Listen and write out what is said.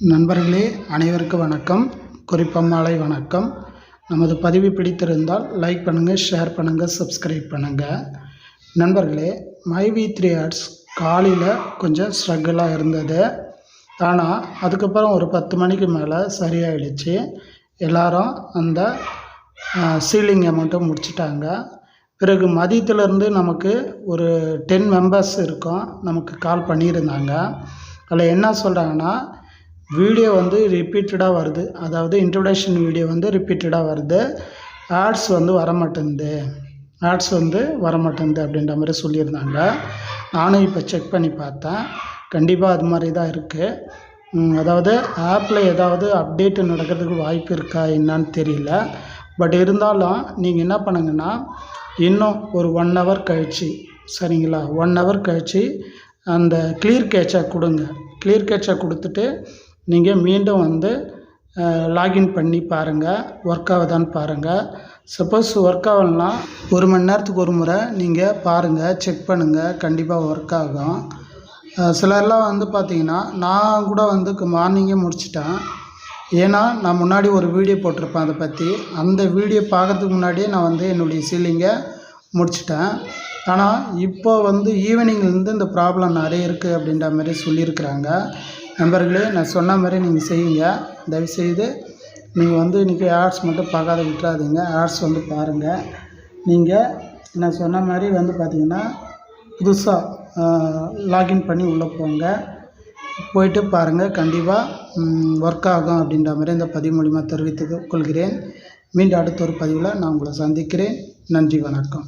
நண்பர்களே அனைவருக்கும் வணக்கம். குறிப்பம்மாளை வணக்கம். நமது பதிவு பிடித்திருந்தால் லைக் பண்ணுங்கள் ஷேர் பண்ணுங்கள் சப்ஸ்கிரைப் பண்ணுங்கள் நண்பர்களே மை வி த்ரீ ஆர்ட்ஸ் காலையில் கொஞ்சம் ஸ்ட்ரகிளாக இருந்தது. ஆனால் அதுக்கப்புறம் ஒரு பத்து மணிக்கு மேலே சரியாயிடுச்சு. எல்லாரும் அந்த சீலிங் அமௌண்ட்டை முடிச்சிட்டாங்க. பிறகு மதியத்துலேருந்து நமக்கு ஒரு டென் மெம்பர்ஸ் இருக்கோம். நமக்கு கால் பண்ணியிருந்தாங்க. அதில் என்ன சொல்கிறாங்கன்னா வீடியோ வந்து ரிப்பீட்டடாக வருது. அதாவது இன்ட்ரொடக்ஷன் வீடியோ வந்து ரிப்பீட்டடாக வருது. ஆட்ஸ் வந்து வரமாட்டேங்குது ஆட்ஸ் வந்து வரமாட்டேங்குது அப்படின்ற மாதிரி சொல்லியிருந்தாங்க. நானும் இப்போ செக் பண்ணி பார்த்தேன். கண்டிப்பாக அது மாதிரி தான் இருக்குது அதாவது ஆப்பில் ஏதாவது அப்டேட் நடக்கிறதுக்கு வாய்ப்பு இருக்கா என்னான்னு தெரியல. பட் இருந்தாலும் நீங்கள் என்ன பண்ணுங்கன்னா இன்னும் ஒரு ஒன் ஹவர் கழிச்சு சரிங்களா? ஒன் ஹவர் கழிச்சு அந்த கிளியர் கேட்சை கொடுங்க. கிளியர் கேட்சை கொடுத்துட்டு நீங்கள் மீண்டும் வந்து லாகின் பண்ணி பாருங்கள் ஒர்க் ஆகுதான்னு பாருங்கள் சப்போஸ் ஒர்க் ஆகலனா ஒரு மணி நேரத்துக்கு ஒரு முறை நீங்கள் பாருங்கள் செக் பண்ணுங்கள் கண்டிப்பாக ஒர்க் ஆகும். சிலர்லாம் வந்து பார்த்தீங்கன்னா நான் கூட வந்து மார்னிங்கே முடிச்சிட்டேன். ஏன்னா நான் முன்னாடி ஒரு வீடியோ போட்டிருப்பேன் அதை பற்றி அந்த வீடியோ பார்க்கறதுக்கு முன்னாடியே நான் வந்து என்னுடைய சீலிங்கை முடிச்சிட்டேன். ஆனால் இப்போ வந்து ஈவினிங்லேருந்து இந்த ப்ராப்ளம் நிறைய இருக்குது அப்படின்ற மாதிரி சொல்லியிருக்கிறாங்க. நண்பர்களே நான் சொன்ன மாதிரி நீங்கள் செய்யுங்க. தயவுசெய்து நீங்கள் வந்து இன்றைக்கி ஆட்ஸ் மட்டும் பார்க்காத விட்டுறாதீங்க. ஆட்ஸ் வந்து பாருங்கள் நீங்கள் நான் சொன்ன மாதிரி வந்து பார்த்திங்கன்னா புதுசாக லாகின் பண்ணி உள்ளே போங்க. போயிட்டு பாருங்கள் கண்டிப்பாக ஒர்க் ஆகும் அப்படின்ற மாதிரி இந்த பதிவு மூலிமா தெரிவித்துக் கொள்கிறேன். மீண்டும் அடுத்த ஒரு பதிவில் நான் உங்களை சந்திக்கிறேன். நன்றி வணக்கம்.